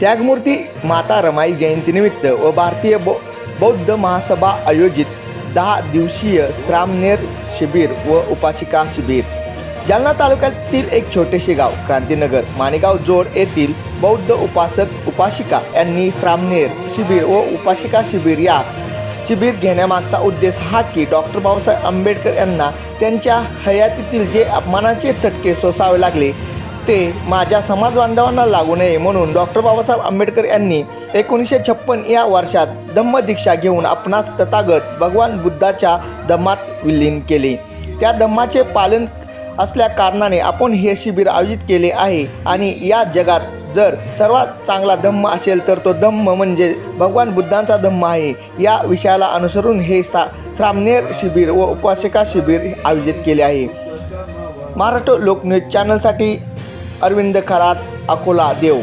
त्यागमूर्ती माता रमाई जयंतीनिमित्त व भारतीय बौ बौद्ध महासभा आयोजित दहा दिवसीय श्रामनेर शिबिर व उपासिका शिबिर. जालना तालुक्यातील एक छोटेसे गाव क्रांतीनगर माणेगाव जोड येथील बौद्ध उपासक उपासिका यांनी श्रामनेर शिबिर व उपासिका शिबिर या शिबिर घेण्यामागचा उद्देश हा की डॉक्टर बाबासाहेब आंबेडकर यांना त्यांच्या हयातीतील जे अपमानाचे चटके सोसावे लागले ते माझ्या समाज बांधवांना लागू नये म्हणून डॉक्टर बाबासाहेब आंबेडकर यांनी एकोणीसशे छप्पन या वर्षात धम्मदीक्षा घेऊन आपणास तथागत भगवान बुद्धाच्या धम्मात विलीन केले. त्या धम्माचे पालन असल्या कारणाने आपण हे शिबिर आयोजित केले आहे आणि या जगात जर सर्वात चांगला धम्म असेल तर तो धम्म म्हणजे भगवान बुद्धांचा धम्म आहे. या विषयाला अनुसरून हे सा श्रामनेर शिबिर व उपासिका शिबिर आयोजित केले आहे. महाराष्ट्र लोकन्यूज चॅनलसाठी अरविंद खरात अकोला देव.